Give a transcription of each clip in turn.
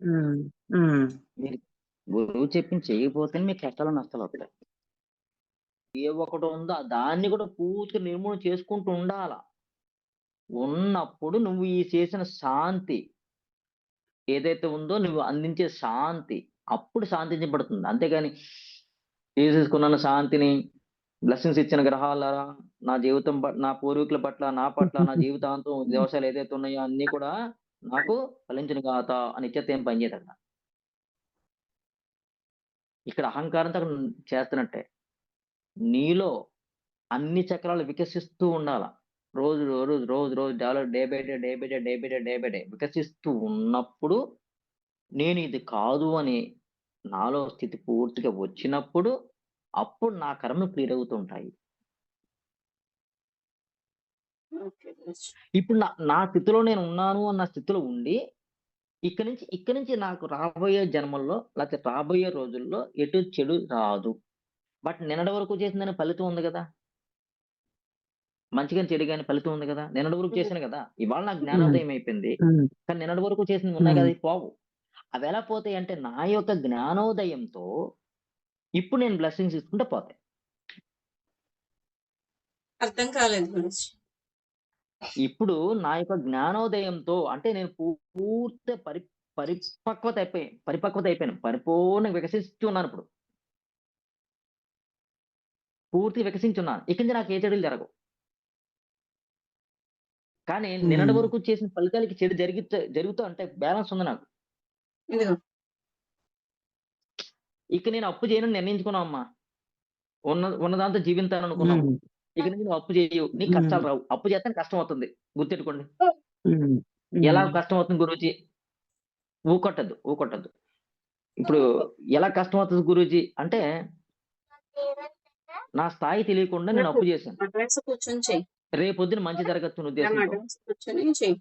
హ్మ్. హ్మ్. మీరు గురువు చెప్పింది చేయకపోతేనే మీకు కష్టాలు నష్టాలు వస్తాయి. ఏ ఒకటి ఉందో దాన్ని కూడా పూర్తిగా నిర్మూలన చేసుకుంటూ ఉండాల. ఉన్నప్పుడు నువ్వు ఈ చేసిన శాంతి ఏదైతే ఉందో నువ్వు అందించే శాంతి అప్పుడు శాంతించబడుతుంది. అంతేగాని తీసేసుకున్నాను శాంతిని బ్లెస్సింగ్స్ ఇచ్చిన గ్రహాలారా నా జీవితం ప నా పూర్వీకుల పట్ల, నా పట్ల, నా జీవితాంతం దోషాలు ఏదైతే ఉన్నాయో అన్నీ కూడా నాకు ఫలించును గాత అని ఇచ్చేత్తే ఏం పనిచేయదక్కడ. ఇక్కడ అహంకారంతో చేస్తున్నట్టే. నీలో అన్ని చక్రాలు వికసిస్తూ ఉండాల. రోజు రోజు రోజు రోజు develop day by day, day by day, day by day, day by day వికసిస్తూ ఉన్నప్పుడు నేను ఇది కాదు అని నాలో స్థితి పూర్తిగా వచ్చినప్పుడు అప్పుడు నా కర్మలు క్లియర్ అవుతుంటాయి. ఇప్పుడు నా నా స్థితిలో నేను ఉన్నాను అన్న స్థితిలో ఉండి ఇక్కడి నుంచి ఇక్కడి నుంచి నాకు రాబోయే జన్మల్లో లేకపోతే రాబోయే రోజుల్లో ఎటు చెడు రాదు. బట్ నిన్నటి వరకు చేసిన దానికి ఫలితం ఉంది గదా! మంచి గాని, చెడు గాని ఫలితం ఉంది గదా! నిన్నటి వరకు. చేశాను గదా! ఇవాళ నాకు. జ్ఞానోదయం అయిపోయింది. కానీ నిన్నటి వరకు చేసినవి ఉన్నాయి హ్మ్. గదా! అవి పోవు. అవెలా పోతాయంటే నా యొక్క జ్ఞానోదయంతో ఇప్పుడు నేను బ్లెస్సింగ్స్ ఇస్తుంటే పోతాయి. అర్థం కాలేదు గురూజీ. ఇప్పుడు నా యొక్క జ్ఞానోదయంతో అంటే నేను పూర్తి పరి పరిపక్వత అయిపోయి పరిపక్వత అయిపోయాను. పరిపూర్ణంగా వికసిస్తూ ఉన్నానిప్పుడు. పూర్తిగా వికసించున్నాను. ఇక నుంచి నాకు ఏ చెడులు జరగవు. కానీ నిన్నటి. వరకు చేసిన ఫలితాలకి చెడు జరిగితే జరుగుతూ అంటే బ్యాలెన్స్ ఉంది నాకు. ఇక నేను అప్పు చేయనని నిర్ణయించుకున్నానమ్మా. ఉన్న ఉన్నదాంతో జీవించాలనుకున్నావు. హ్మ్. ఇక నుంచి నువ్వు అప్పు చేయవు. నీకు. కష్టాలు రావు. అప్పు చేస్తే కష్టం అవుతుంది. గుర్తెట్టుకోండి. ఎలా. కష్టం అవుతుంది గురూజీ? ఊకొట్టద్దు. ఊకొట్టద్దు. ఇప్పుడు ఎలా కష్టం అవుతది గురూజీ అంటే నా స్థాయి తెలియకుండా నేను అప్పు చేశాను. రేపొద్దున మంచి జరగొచ్చన్న మనం ఉద్దేశంతో. అడ్వాన్స్ కూర్చొని చెయ్యి.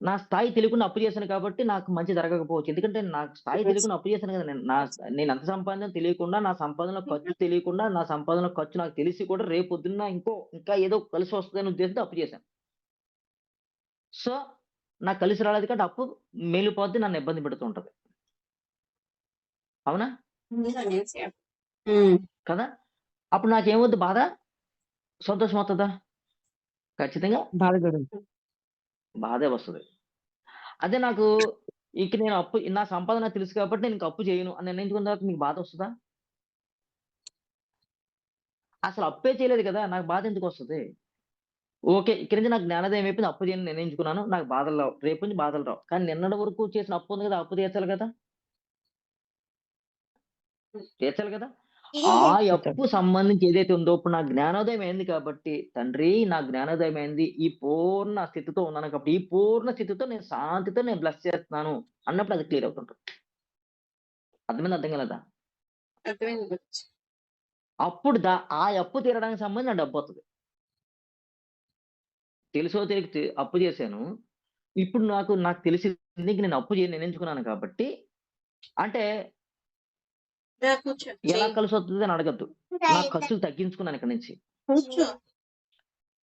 నా స్థాయి తెలియకుండా అప్పు చేశాను కాబట్టి నాకు మంచి జరగకపోవచ్చు. ఎందుకంటే నాకు స్థాయి. తెలియకుండా అప్పు చేశాను కదా! నేను నా నేను ఎంత సంపాదించానో తెలియకుండా, నా సంపాదనలో ఖర్చు తెలియకుండా, నా సంపాదనలో ఖర్చు నాకు తెలిసి కూడా రేపొద్దున్న ఇంకో ఇంకా ఏదో కలిసి వస్తదనే ఉద్దేశంతో అప్పు చేశాను. సో, నాకు కలిసి రాలేదు కాబట్టి అప్పు మేలిపోద్ది నన్ను ఇబ్బంది పెడుతూ ఉంటది. అవునా? హ్మ్. కదా! అప్పుడు నాకేమవుద్ది బాధ? సంతోషం వత్తదా? ఖచ్చితంగా బాధ. బాధే వస్తుంది అదే నాకు ఇక నేను అప్పు నా సంపాదన నాకు తెలుసు కాబట్టి నేను అప్పు చేయను అని నిర్ణయించుకున్న తర్వాత మీకు బాధ వస్తుందా అసలు అప్పే చేయలేదు కదా! నాకు బాధ ఎందుకు వస్తుంది ఓకే. ఇక్కడి నుంచి నాకు జ్ఞానోదయం అయిపోయింది. అప్పు చేయని నిర్ణయించుకున్నాను. నాకు బాధలు రావు. రేపు నుంచి బాధలు రావు. కానీ నిన్నటి వరకు చేసిన అప్పు ఉంది కదా! అప్పు తీర్చాలి కదా! తీర్చాలి కదా! ఆ అప్పు సంబంధించి ఏదైతే ఉందో ఇప్పుడు నాకు జ్ఞానోదయం అయింది కాబట్టి, తండ్రి నా జ్ఞానోదయం అయింది. ఈ పూర్ణ స్థితితో ఉన్నాను కాబట్టి, ఈ పూర్ణ స్థితితో నేను శాంతితో నేను బ్లెస్ చేస్తున్నాను అన్నప్పుడు అది క్లియర్ అవుతుంటది. అర్థమైందా? అర్థం కాలేదా? అప్పుడు ద ఆ అప్పు తీరడానికి సంబంధించి నాకు డబ్బొత్తది. తెలుసో తెలియక తె అప్పు చేశాను. ఇప్పుడు నాకు నాకు తెలిసింది నేను అప్పు చేయను నిర్ణయించుకున్నాను కాబట్టి అంటే. ఎలా చెయ్యి. కలిసొత్తది అని అడగొద్దు. నా ఖర్చులు తగ్గించుకున్నాను ఇక్కడి నుంచి.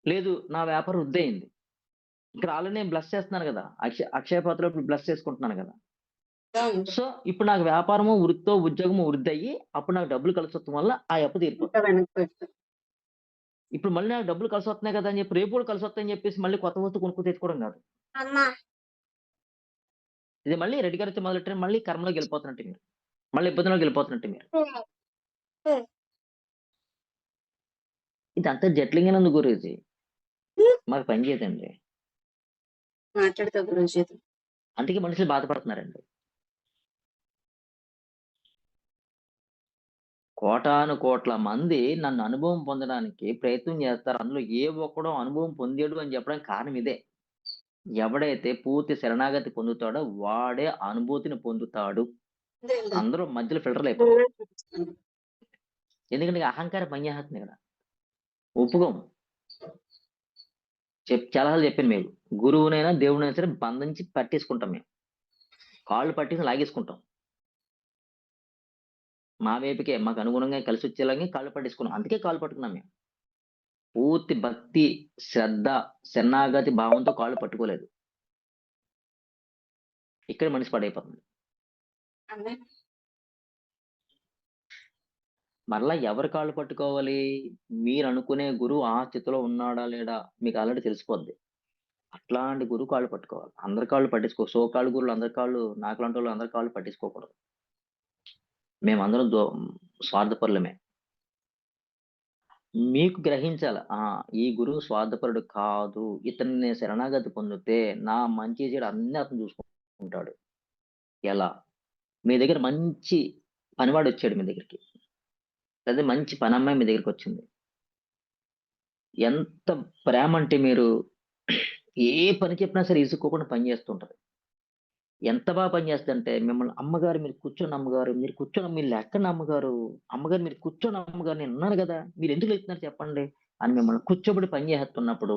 లేదు నా వ్యాపారం వృద్ధయింది. ఇక్కడ ఆల్రెడీ నేను బ్లెస్ చేస్తున్నాను! అక్ష అక్షయ పాత్రలో ఇప్పుడు బ్లెస్ చేసుకుంటున్నాను! అవును. సో, ఇప్పుడు నాకు వ్యాపారము, వృత్తో, ఉద్యోగము వృద్ధయ్యి అప్పుడు నాకు డబ్బులు కలిసొత్తడం వల్ల ఆ అప్పు పెట్టు. ఇప్పుడు మళ్ళీ నాకు డబ్బులు కలిసొస్తున్నాయి కదా! అని చెప్పి రేపు కూడా కలిసొస్తాయని చెప్పేసి మళ్ళీ కొత్త వస్తువు కొనుక్కొని తెచ్చుకోవడం గాదు. ఇది మళ్ళీ రెడ్డి గారితో మొదలెట్టారు మళ్ళీ కర్మలోకి వెళ్ళిపోతున్నట్టే మీరు. మళ్ళీ ఇబ్బందిలోకి వెళ్ళిపోతున్నట్టే మీరు. ఇదంతా ఉంది గురూజీ. మాకు పని చేయదండి. మాట్లాడతా గురూజీ. అందుకే మనుషులు బాధపడుతున్నారండి. కోటాను కోట్ల మంది నన్ను అనుభవం పొందడానికి ప్రయత్నం చేస్తారు. అందులో ఏ ఒక్కడో అనుభవం పొందాడు అని చెప్పడానికి కారణం ఇదే. ఎవడైతే పూర్తి శరణాగతి పొందుతాడో వాడే అనుభూతిని పొందుతాడు. అందరూ మధ్యలో ఫిల్టర్‌లయిపోతారు. ఎందుకంటే ఇక అహంకారం పనిచేస్తుంది ఇక్కడ. ఒప్పుకోము. చెప్ చాలా సార్లు చెప్పాను మీకు. గురువునైనా, దేవుడినైనా సరే బంధించి పట్టేసుకుంటాం మేము. కాళ్ళు పట్టేసి లాగేసుకుంటాం. మా వైపుకే మాకు అనుగుణంగా కలిసొచ్చేలాగే కాళ్ళు పట్టేసుకున్నాం. అందుకే కాళ్ళు పట్టుకున్నాం మేము. పూర్తి భక్తి, శ్రద్ధ, శరణాగతి భావంతో కాళ్ళు పట్టుకోలేదు. ఇక్కడ మనిషి పాడైపోతుంది. మరలా ఎవరి కాళ్ళు పట్టుకోవాలి? మీరు అనుకునే గురువు ఆ స్థితిలో ఉన్నాడా లేడా మీకు ఆల్రెడీ తెలిసిపోద్ది. అట్లాంటి గురువు కాళ్ళు పట్టుకోవాలి. అందరి కాళ్ళు పట్టించుకో సో కాళ్ళు గురువులు అందరి కాళ్ళు నాకులాంటి వాళ్ళు అందరి కాళ్ళు పట్టించుకోకూడదు. మేమందరం దో స్వార్థపరులమే. మీకు గ్రహించాలి ఆ ఈ గురువు స్వార్థపరుడు కాదు. ఇతన్ని శరణాగతి పొందితే నా మంచి చెడు అన్ని అతను చూసుకుంటాడు. ఎలా? మీ దగ్గర మంచి పనివాడు వచ్చాడు మీ దగ్గరికి. అదే మంచి పని అమ్మాయి మీ దగ్గరికి వచ్చింది. ఎంత ప్రేమ అంటే మీరు ఏ పని చెప్పినా సరే ఇసుకోకుండా పని చేస్తుంటారు ఎంత బాగా పని చేస్తుంటే మిమ్మల్ని అమ్మగారు మీరు కూర్చొని అమ్మగారు మీరు కూర్చొని మీరు లెక్కండి అమ్మగారు అమ్మగారు మీరు కూర్చొని అమ్మగారు నేను ఉన్నాను కదా మీరు ఎందుకు వెళ్తున్నారు చెప్పండి అని మిమ్మల్ని కూర్చోబడి పని చేస్తున్నప్పుడు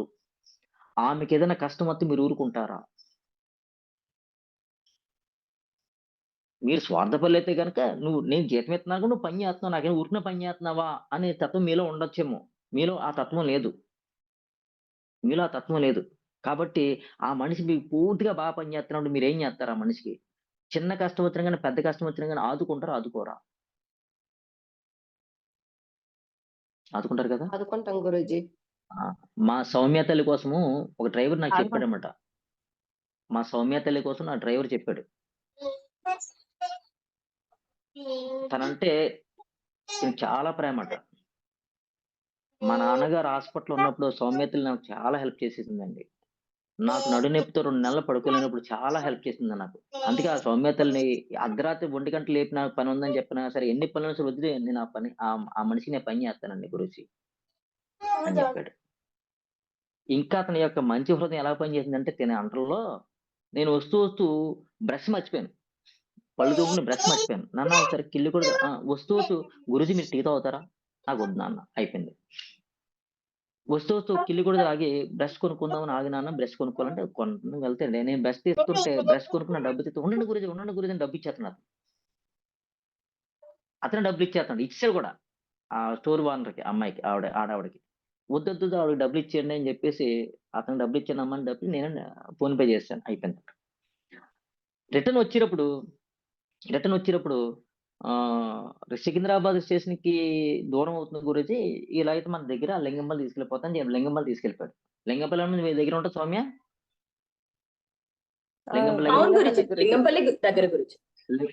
ఆమెకి ఏదైనా కష్టం వస్తే మీరు ఊరుకుంటారా? మీరు స్వార్థపరులు అయితే కనుక నువ్వు నేను జీతం ఎత్తున్నాను కూడా నువ్వు పని చేస్తున్నావు నాకేం ఊరికిన పని చేస్తున్నావా అనే తత్వం మీలో ఉండొచ్చేమో. మీలో ఆ తత్వం లేదు. మీలో ఆ తత్వం లేదు. కాబట్టి ఆ మనిషి మీకు పూర్తిగా బాగా పని చేస్తున్నప్పుడు మీరు ఏం చేస్తారు ఆ మనిషికి? చిన్న కష్టం వచ్చినా కానీ పెద్ద కష్టం వచ్చినా కానీ ఆదుకుంటారా ఆదుకోరా? ఆదుకుంటారు కదా? ఆదుకుంటాం గురూజీ. మా సౌమ్య తల్లి కోసము ఒక డ్రైవర్ నాకు. చెప్పాడనమాట మా సౌమ్య తల్లి కోసం నా డ్రైవర్ చెప్పాడు. తనంటే చాలా చాలా అంట మా నాన్నగారు హాస్పిటల్ ఉన్నప్పుడు సౌమ్యతలు నాకు చాలా హెల్ప్ చేసేసిందండి. నాకు నడు నొప్పితో రెండు నెలలు పడుకోలేనప్పుడు చాలా హెల్ప్ చేసింది నాకు. అందుకే ఆ సౌమ్యతల్ని అర్ధరాత్రి ఒంటి గంట లేపి నాకు పని ఉందని చెప్పినా సరే ఎన్ని పనులు సరే నా నేను ఆ పని ఆ మనిషి నేను పని చేస్తానండి గురుజీ. అని చెప్పాడు. ఇంకా అతని యొక్క మంచి హృదయం ఎలా పనిచేసిందంటే తినే అంటల్లో నేను వస్తూ వస్తూ బ్రష్ మర్చిపోయాను. పళ్ళు తోముకుని బ్రష్ మర్చిపోయాను. నాన్న ఒకసారి కిల్లు కూడా వస్తూ వస్తూ గురుజీ మీరు టీ తాగుతారా? నాకు వద్దు నాన్న అయిపోయింది. వస్తూ వస్తూ కిల్లి కూడా తాగి బ్రష్ కొనుక్కుందామని ఆగి నాన్న బ్రష్ కొనుక్కోవాలంటే కొను వెళ్తే నేను బ్రష్ తీస్తుంటే బ్రష్ కొనుక్కున్న డబ్బు తీస్తూ ఉండండి గురించి ఉండండి గురించి డబ్బు ఇచ్చేస్తున్నాను అతను డబ్బులు ఇచ్చేస్తున్నాడు ఇచ్చాడు కూడా. ఆ స్టోర్ ఓనర్కి అమ్మాయికి ఆవిడ ఆడావిడకి. వద్దొద్దు ఆవిడకి డబ్బులు ఇచ్చేయండి అని చెప్పేసి అతను డబ్బులు ఇచ్చాను అమ్మని డబ్బులు నేను ఫోన్ పే అయిపోయింది. రిటర్న్ వచ్చేటప్పుడు రిటర్న్ వచ్చేటప్పుడు ఆ సికింద్రాబాద్ స్టేషన్కి దూరం అవుతుంది గురించి ఇలా అయితే మన దగ్గర లింగంపల్లి తీసుకెళ్ళిపోతాను చెప్పి లింగంపల్లి తీసుకెళ్ళిపోయాడు. లింగంపల్లి మీ దగ్గర ఉంటుంది సౌమ్య? లింగంపల్లి దగ్గర-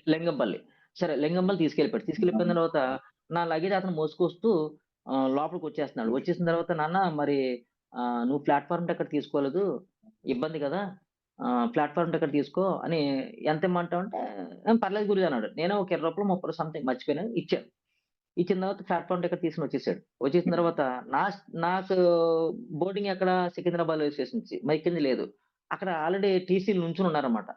లింగంపల్లి సరే లింగంపల్లి తీసుకెళ్ళిపోయాడు. తీసుకెళ్ళిపోయిన తర్వాత నా లగేజ్ అతను మోసుకొస్తూ లోపలికి వచ్చేస్తున్నాడు. వచ్చేసిన తర్వాత నాన్న మరి నువ్వు ప్లాట్ఫామ్ దగ్గర తీసుకోలేదు? ఇబ్బంది కదా. ప్లాట్ఫామ్ దగ్గర తీసుకో అని ఎంత ఇమ్మంటావు అంటే "ఏం పర్లేదు గురి అన్నాడు. నేను ఒక ఇరవై రూపాయలు ముప్పై సంథింగ్ మర్చిపోయాను ఇచ్చాను ఇచ్చిన తర్వాత ప్లాట్ఫామ్ దగ్గర తీసుకుని వచ్చేసాడు. వచ్చేసిన తర్వాత నా నాకు బోర్డింగ్ ఎక్కడ? సికింద్రాబాద్ స్టేషన్ నుంచి మైకింది లేదు. అక్కడ ఆల్రెడీ టీసీలు నుంచుని ఉన్నారన్నమాట.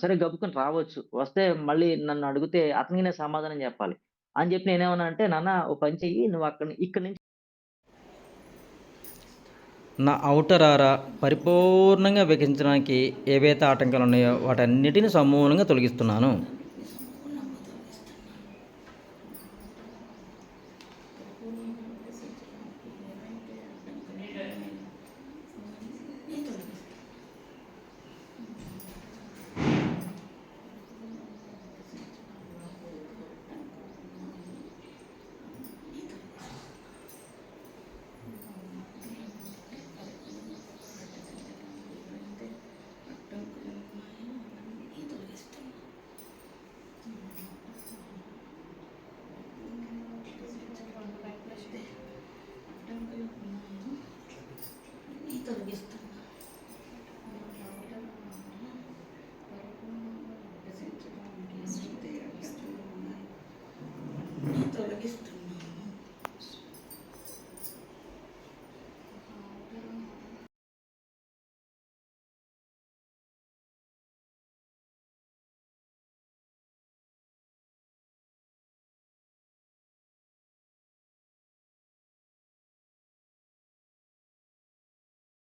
సరే గబుకుని రావచ్చు. వస్తే మళ్ళీ నన్ను అడిగితే అతనికి నేను సమాధానం చెప్పాలి. అని చెప్పి నేనేమన్నా అంటే నాన్న ఓ పని చెయ్యి నువ్వు అక్కడ ఇక్కడ నుంచి నా ఔటర్ ఆరా పరిపూర్ణంగా వికసించడానికి ఏవైతే ఆటంకాలు ఉన్నాయో వాటన్నిటిని సమూలంగా తొలగిస్తున్నాను.